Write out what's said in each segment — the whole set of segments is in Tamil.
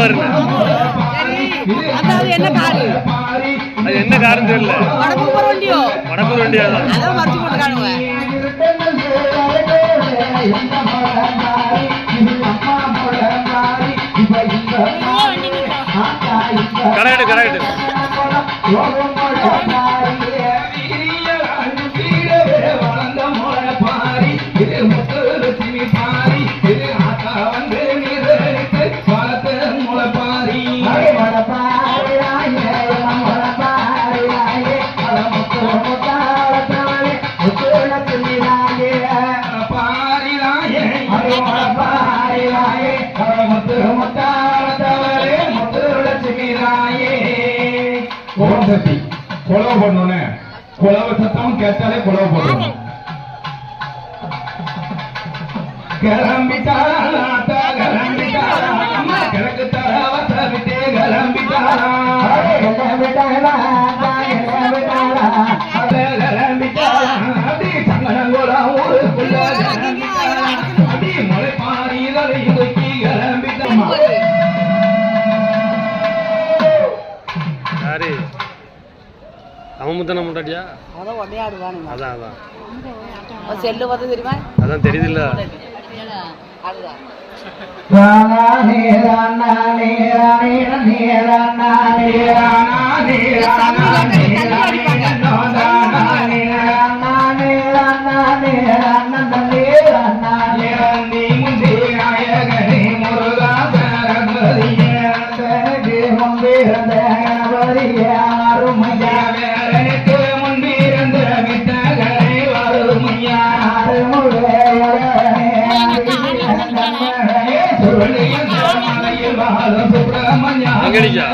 வரல என்ன காரு? அது என்ன காரணம் தெரியல. வடக்கு போற வண்டியோ? தான் அதான் மறைச்சு போட்டு காணுவ கரெக்டு. கரெக்டு. குளம் சத்தி கொலவை பண்ணோன்னே குளவு சத்தம் கேட்டாலே குளவு போடணும். கிளம்பிட்டாரா கிளம்பிட்டாரா கிழக்கு தரவத்த விட்டு கிளம்பிட்டாரா கிளம்பிட்டாரா முத்தன முட்டாட்டியா அதான் உடையாடுவானுங்க அதான் அதான். செல்லு பார்த்து தெரியுமா? அதான் தெரியுதுல்ல. அதுதான் அங்கடிக்கா?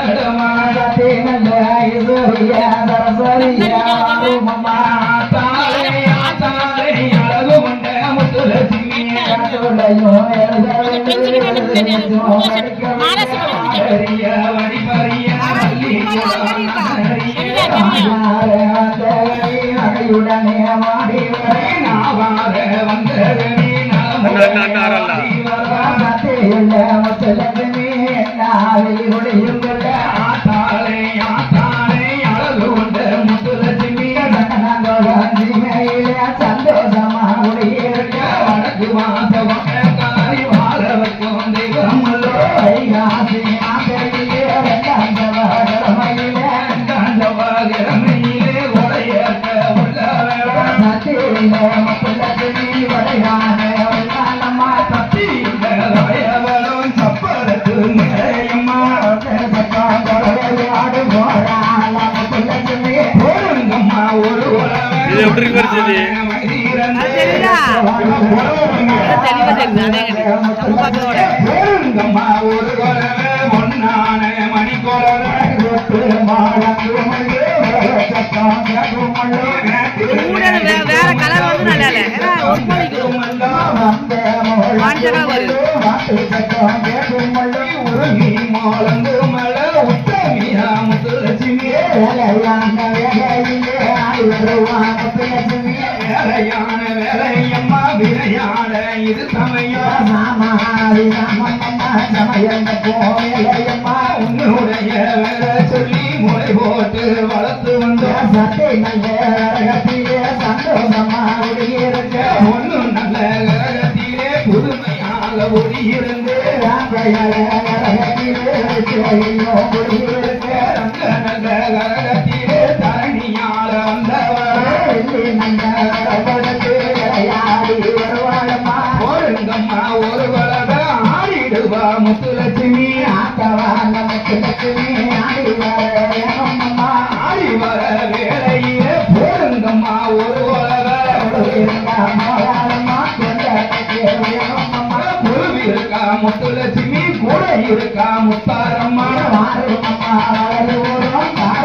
அண்ணா, அண்ணா, அண்ணா, அரல்ல. இது எப்படி இருக்கு பாரு செல்வி. அது தெரியுதா? அது பக்கத்தோட கூட வே- வேற கலர் வந்து நல்லா இல்லை ஒரு இது சமயம் உன்னுடைய வேலை சொல்லி முறை போட்டு வளர்த்து வந்தோம் ஒண்ணு நல்ல கரகத்திலே புதுமையாக ஒளியிருந்து நல்ல நல்ல கரகத்திலே தரணியால ஒருங்கம்மா ஒரு வளர ஆடிடுவா முத்துலட்சுமி. ஆத்தவா நமக்கு லட்சுமி. முத்துலட்சுமி கூட இருக்கா? முத்தாரம்மான வாரம்மா